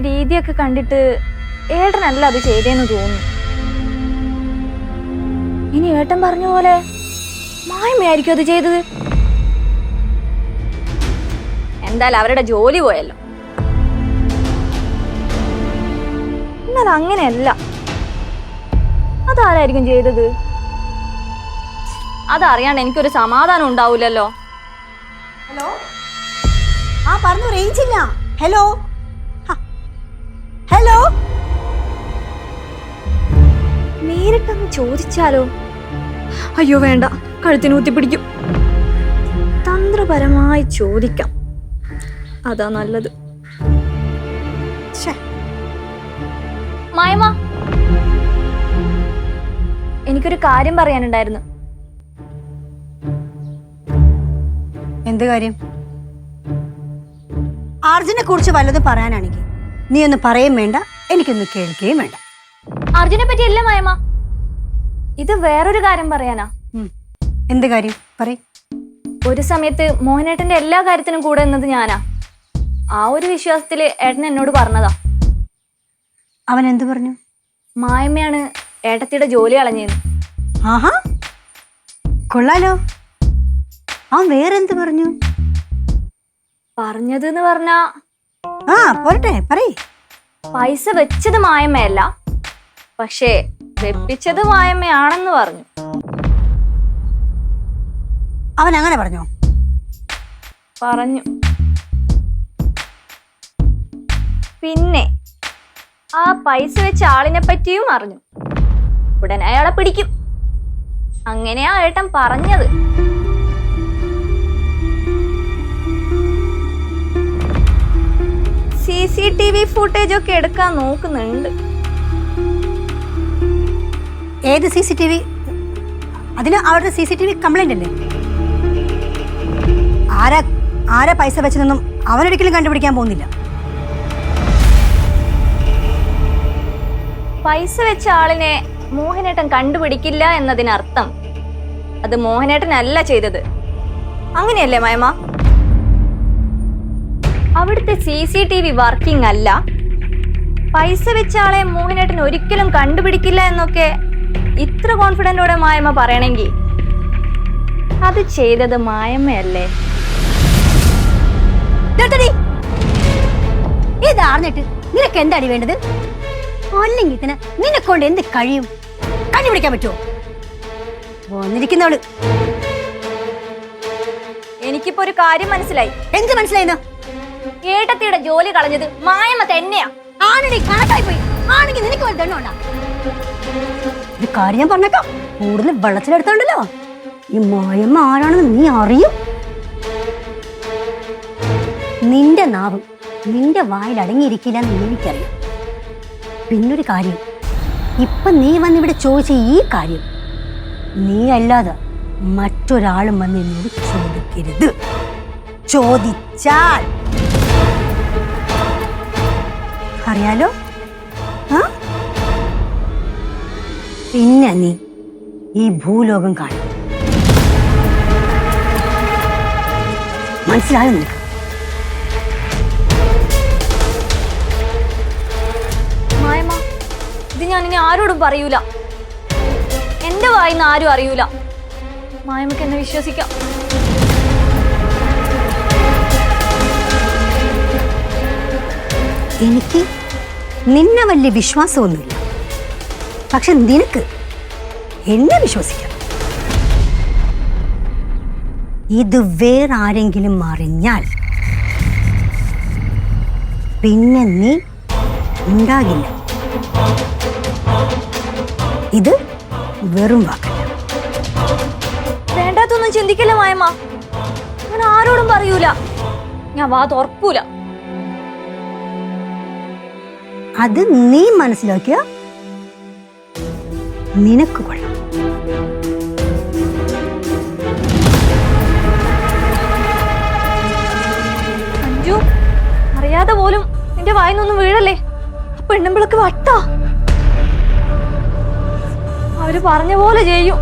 രീതിയൊക്കെ കണ്ടിട്ട് ഏട്ടനല്ല അത് ചെയ്തേന്ന് തോന്നുന്നു. ഇനി ഏട്ടൻ പറഞ്ഞ പോലെ മായ്മയായിരിക്കും അത് ചെയ്തത്. എന്തായാലും അവരുടെ ജോലി പോയല്ലോ. എന്നാൽ അങ്ങനെയല്ല. അതാരായിരിക്കും ചെയ്തത്? അതറിയാണ്ട് എനിക്കൊരു സമാധാനം ഉണ്ടാവൂലല്ലോ. ഹലോ? ആ പറഞ്ഞു റേഞ്ചില്ല. ഹലോ. ഹലോ നേരിട്ടങ്ങ് ചോദിച്ചാലോ? അയ്യോ വേണ്ട. കഴുത്തിന് കുത്തിപ്പിടിക്കും തന്ത്രപരമായി ചോദിക്കാം. അതാ നല്ലത്. മായമ്മ. എനിക്കൊരു കാര്യം പറയാനുണ്ടായിരുന്നു. എന്ത് കാര്യം? അർജുനെ കുറിച്ച് വല്ലതും പറയാനാണെങ്കിൽ. നീ ഒന്ന് പറയും വേണ്ട എനിക്കൊന്ന് കേൾക്കുകയും വേണ്ട. അർജുനെ പറ്റി അല്ല മായമ്മ. ഇത് വേറൊരു കാര്യം പറയാനാ. എന്ത് കാര്യം? പറയ്. ഒരു സമയത്ത് മോഹനേട്ടന്റെ എല്ലാ കാര്യത്തിനും കൂടെ നിന്നത് ഞാനാ. ആ ഒരു വിശ്വാസത്തിൽ ഏട്ടൻ എന്നോട് പറഞ്ഞതാ. അവൻ എന്ത് പറഞ്ഞു? മായമ്മയാണ് ഏട്ടത്തിയുടെ ജോലി കളഞ്ഞത് ആഹാ. കൊള്ളാലോ. അവൻ വേറെന്ത് പറഞ്ഞു? പറഞ്ഞത് എന്ന് പറഞ്ഞാ ആ പോരട്ടെ പറയ്. പൈസ വെച്ചത് മായമ്മയല്ല പക്ഷേ വെപ്പിച്ചത് മായമ്മയാണെന്ന് പറഞ്ഞു. അവൻ അങ്ങനെ പറഞ്ഞോ? പറഞ്ഞു. പിന്നെ ആ പൈസ വെച്ച ആളിനെ പറ്റിയും അറിഞ്ഞു. ഉടനെ അയാളെ പിടിക്കും. അങ്ങനെയാ ഏട്ടൻ പറഞ്ഞത്. C C T V footage ഒക്കെ എടുക്കാൻ നോക്കുന്നുണ്ട്. ഏത് സി സി ടി വി? അതിന് അവരുടെ C C T V complaint അല്ലേ? ആരാ ആരാ പൈസ വെച്ചതെന്നും അവനൊരിക്കലും കണ്ടുപിടിക്കാൻ പോകുന്നില്ല. പൈസ വെച്ച ആളിനെ മോഹനേട്ടൻ കണ്ടുപിടിക്കില്ല എന്നതിനർത്ഥം. അത് മോഹനേട്ടനല്ല ചെയ്തത്. അങ്ങനെയല്ലേ മയമ്മ? അവിടുത്തെ C C T V working അല്ല പൈസ വെച്ച ആളെ മോഹിനേട്ടൻ ഒരിക്കലും കണ്ടുപിടിക്കില്ല എന്നൊക്കെ ഇത്ര കോൺഫിഡന്റോടെ മായമ്മ പറയണമെങ്കിൽ അത് ചെയ്തത് മായമ്മയല്ലേ? ഇതാർന്നിട്ട്? നിനക്ക് എന്താടി വേണ്ടത്? അല്ലെങ്കിൽ തന്നെ നിന്നെ കൊണ്ട് എന്ത് കഴിയും? കണ്ടുപിടിക്കാൻ പറ്റുമോ വന്നിരിക്കുന്നവൾ. എനിക്കിപ്പോ ഒരു കാര്യം മനസ്സിലായി. എന്ത് മനസ്സിലായിന്ന് ഏട്ടത്തിയുടെ ജോലി കളഞ്ഞത് മായമ്മ തന്നെയാ. ആണടി കണക്കായി പോയി. ആണെങ്കിൽ നിനക്ക് ഒരു കാര്യം ഞാൻ പറഞ്ഞേക്കാം. കൂടുതൽ വെള്ളത്തിലെടുത്തോണ്ടല്ലോ ഈ മായമ്മ ആരാണെന്ന് നീ അറിയും. നിന്റെ നാവും നിന്റെ വായിൽ അടങ്ങിയിരിക്കില്ലെന്ന് എനിക്കറിയാം. പിന്നൊരു കാര്യം. ഇപ്പൊ നീ വന്നിവിടെ ചോദിച്ച ഈ കാര്യം നീ അല്ലാതെ മറ്റൊരാളും വന്ന് എന്നോട് ചോദിക്കരുത്. ചോദിച്ചാൽ അറിയാലോ? പിന്നെ നീ ഈ ഭൂലോകം കാണും. മനസ്സിലായോ നിനക്ക്? ഇത് ഞാൻ ഇനി ആരോടും പറയൂല. എന്റെ വായിന്ന് ആരും അറിയൂല. മായമ്മക്ക് എന്നെ വിശ്വസിക്കാം. എനിക്ക് നിന്നെ വലിയ വിശ്വാസമൊന്നുമില്ല. പക്ഷെ നിനക്ക് എന്നെ വിശ്വസിക്കാം ഇത് വേറെ ആരെങ്കിലും അറിഞ്ഞാൽ പിന്നെ നീ ഉണ്ടാകില്ല. ഇത് വെറും വാക്കല്ല വേണ്ടാത്തൊന്നും ചിന്തിക്കില്ല മായമ്മ? ഞാൻ ആരോടും പറയൂല. ഞാൻ വാ തുറക്കൂല. അത് നീ മനസ്സിലാക്കിയ നിനക്ക് കൊള്ളാം. അഞ്ജു അറിയാതെ പോലും നിന്റെ വായിന്നൊന്നും വീഴല്ലേ? പെണ്ണുമ്പിളക്ക് വട്ടാ. അവർ പറഞ്ഞ പോലെ ചെയ്യും.